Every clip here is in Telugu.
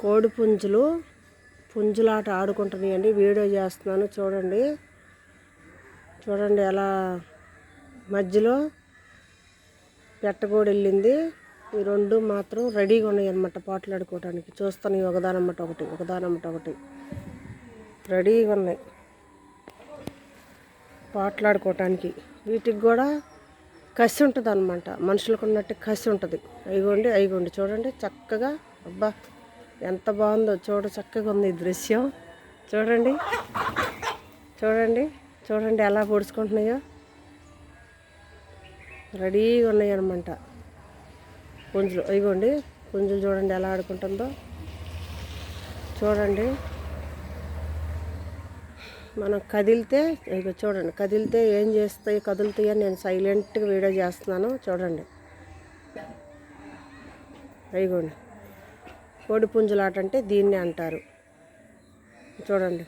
కోడి పుంజులు పుంజులాట ఆడుకుంటున్నాయండి. వీడియో చేస్తున్నాను. చూడండి. చూడండి ఎలా మధ్యలో పెట్టగోడు వెళ్ళింది. ఈ రెండు మాత్రం రెడీగా ఉన్నాయి అనమాట పాటలాడుకోవడానికి చూస్తాను ఈ ఒకదానమ్మట ఒకటి ఒకదానమ్మట ఒకటి. రెడీగా ఉన్నాయి. పాటలాడుకోవటానికి వీటికి కూడా కసి ఉంటుంది అనమాట మనుషులకు ఉన్నట్టు కసి ఉంటుంది. అయిగోండి అయిగోండి చూడండి చక్కగా. అబ్బా. ఎంత బాగుందో చూడ చక్కగా ఉంది ఈ దృశ్యం. చూడండి. చూడండి. చూడండి ఎలా పొడుచుకుంటున్నాయో. రెడీగా ఉన్నాయి అనమాట పుంజులు. ఇగోండి. పుంజులు చూడండి ఎలా ఆడుకుంటుందో. చూడండి. మనం కదిలితే ఇక చూడండి. కదిలితే ఏం చేస్తాయి కదులుతాయి అని నేను సైలెంట్గా వీడియో చేస్తున్నాను. చూడండి. అయిగోండి కోడి పుంజులాట అంటే దీన్ని అంటారు. చూడండి.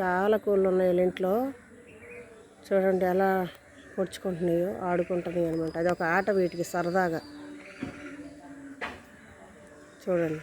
చాలా కోళ్ళు ఉన్నాయి వీళ్ళ ఇంట్లో. చూడండి ఎలా పొడుచుకుంటున్నాయో ఆడుకుంటున్నాయి అనమాట అది ఒక ఆట వీటికి సరదాగా. చూడండి.